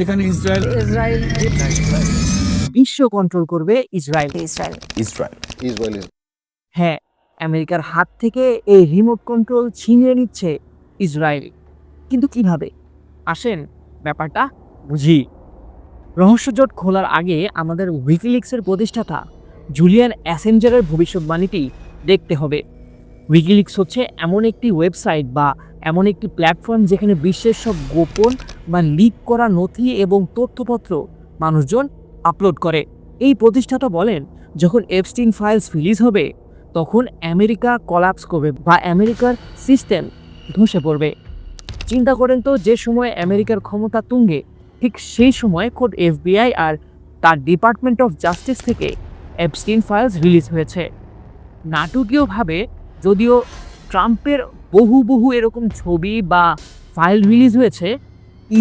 যেখানে Israel Israel বিশ্ব control করবে ইসরায়েল। ইসরায়েল। ইসরায়েল। is হ্যাঁ আমেরিকার হাত থেকে এই রিমোট কন্ট্রোল ছিনিয়ে নিচ্ছে ইসরায়েল। কিন্তু কীভাবে? আসেন ব্যাপারটা বুঝি। রহস্যজট খোলার আগে আমাদের উইকিলিক্সের প্রতিষ্ঠাতা জুলিয়ান অ্যাসেঞ্জারের ভবিষ্যৎবাণীটি দেখতে হবে। উইকিলিক্স হচ্ছে এমন একটি ওয়েবসাইট বা এমন একটি প্ল্যাটফর্ম যেখানে বিশ্বের সব গোপন বা লিক করা নথি এবং তথ্যপত্র মানুষজন আপলোড করে। এই প্রতিষ্ঠাতা বলেন, যখন এপস্টিন ফাইলস রিলিজ হবে, তখন আমেরিকা কলাপস করবে বা আমেরিকার সিস্টেম ধসে পড়বে। চিন্তা করেন তো, যে সময় আমেরিকার ক্ষমতা তুঙ্গে, ঠিক সেই সময় খোদ এফবিআই আর তার ডিপার্টমেন্ট অফ জাস্টিস থেকে এপস্টিন ফাইলস রিলিজ হয়েছে। নাটকীয়ভাবে যদিও ট্রাম্পের বহু বহু এরকম ছবি বা ফাইল রিলিজ হয়েছে,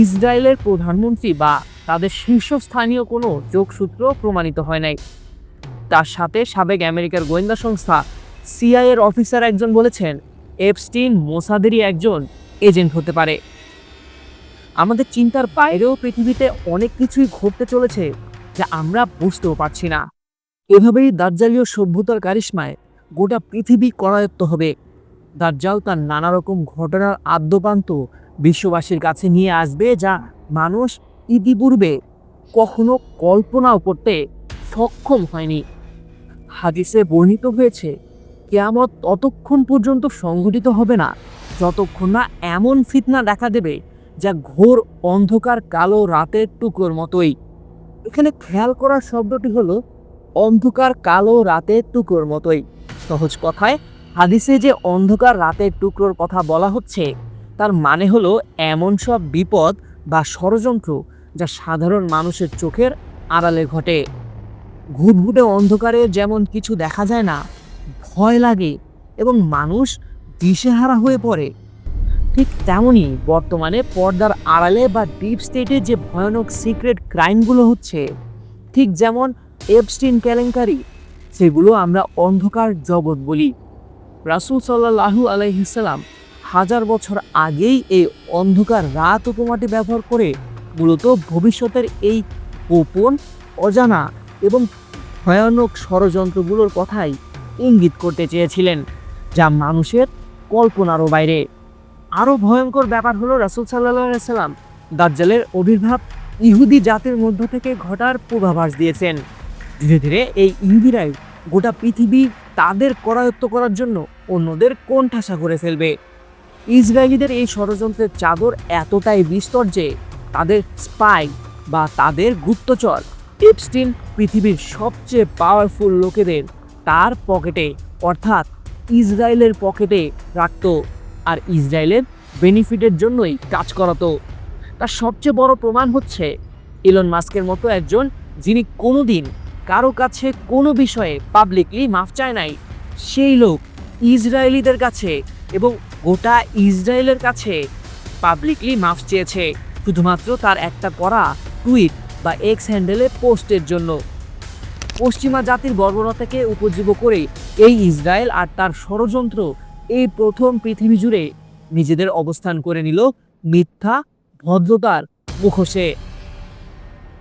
ইসরায়েলের প্রধানমন্ত্রী বা তাদের শীর্ষস্থানীয় কোনো যোগসূত্র প্রমাণিত হয় নাই। তার সাথে সাবেক আমেরিকার গোয়েন্দা সংস্থা সিআইএর অফিসার একজন বলেছেন, এপস্টিন মোসাদেরই একজন এজেন্ট হতে পারে। আমাদের চিন্তার বাইরেও পৃথিবীতে অনেক কিছুই ঘটতে চলেছে যা আমরা বুঝতেও পারছি না। এভাবেই দার্জালীয় সভ্যতার কারিশ্মায় গোটা পৃথিবী করায়ত্ত হবে। দার্জাল তার নানা রকম ঘটনার আদ্যপান্ত বিশ্ববাসীর কাছে নিয়ে আসবে যা মানুষ ইতিপূর্বে কখনো কল্পনাও করতে সক্ষম হয়নি। হাদিসে বর্ণিত হয়েছে, কেয়ামত ততক্ষণ পর্যন্ত সংঘটিত হবে না, যতক্ষণ না এমন ফিতনা দেখা দেবে যা ঘোর অন্ধকার কালো রাতের টুকরোর মতোই। এখানে খেয়াল করার শব্দটি হলো, অন্ধকার কালো রাতের টুকরোর মতোই। সহজ কথায়, হাদিসে যে অন্ধকার রাতের টুকরোর কথা বলা হচ্ছে, তার মানে হলো এমন সব বিপদ বা ষড়যন্ত্র যা সাধারণ মানুষের চোখের আড়ালে ঘটে। ঘুটঘুটে অন্ধকারে যেমন কিছু দেখা যায় না, ভয় লাগে এবং মানুষ দিশেহারা হয়ে পড়ে। ঠিক তেমনই বর্তমানে পর্দার আড়ালে বা ডিপ স্টেটে যে ভয়ানক সিক্রেট ক্রাইমগুলো হচ্ছে, ঠিক যেমন এপস্টিন কেলেঙ্কারি সেগুলো আমরা অন্ধকার জগৎ বলি। রাসুল সাল্লাহু আলাইহিসাল্লাম হাজার বছর আগেই এই অন্ধকার রাত উপমাটি ব্যবহার করে মূলত ভবিষ্যতের এই গোপন, অজানা এবং ভয়ানক ষড়যন্ত্রগুলোর কথাই ইঙ্গিত করতে চেয়েছিলেন, যা মানুষের কল্পনারও বাইরে। আরও ভয়ঙ্কর ব্যাপার হলো রাসুল সাল্লাহ সাল্লাম দাজ্জালের আবির্ভাব ইহুদি জাতির মধ্য থেকে ঘটার পূর্বাভাস দিয়েছেন। ধীরে ধীরে এই ইহুদিরাই গোটা পৃথিবী তাদের করায়ত্ত করার জন্য অন্যদের কোণঠাসা করে ফেলবে। ইসরায়েলিদের এই ষড়যন্ত্রের চাদর এতটাই বিস্তর যে তাদের স্পাই বা তাদের গুপ্তচর টিপস্টিন পৃথিবীর সবচেয়ে পাওয়ারফুল লোকেদের তার পকেটে, অর্থাৎ ইসরায়েলের পকেটে রাখত আর ইসরায়েলের বেনিফিটের জন্যই কাজ করাতো। তার সবচেয়ে বড় প্রমাণ হচ্ছে ইলন মাস্কের মতো একজন যিনি কোনোদিন কারও কাছে কোনো বিষয়ে পাবলিকলি মাফ চায় নাই। সেই লোক ইসরায়েলিদের কাছে এবং গোটা ইসরায়েলের কাছে পাবলিকলি মাফ চেয়েছে। শুধুমাত্র তার একটা করা টুইট বা এক্স হ্যান্ডেলে পোস্টের জন্য। পশ্চিমা জাতির বর্বরতাকে উপজীব করে এই ইসরায়েল আর তার ষড়যন্ত্র এই প্রথম পৃথিবী জুড়ে নিজেদের অবস্থান করে নিল মিথ্যা, ভদ্রতার মুখোশে।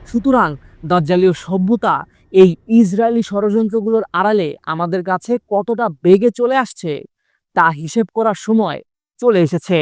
সুতরাং দাজ্জালীয় সভ্যতা এই ইসরায়েলি ষড়যন্ত্রগুলোর আড়ালে আমাদের কাছে কতটা বেগে চলে আসছে তা হিসেব করার সময় চলে এসেছে।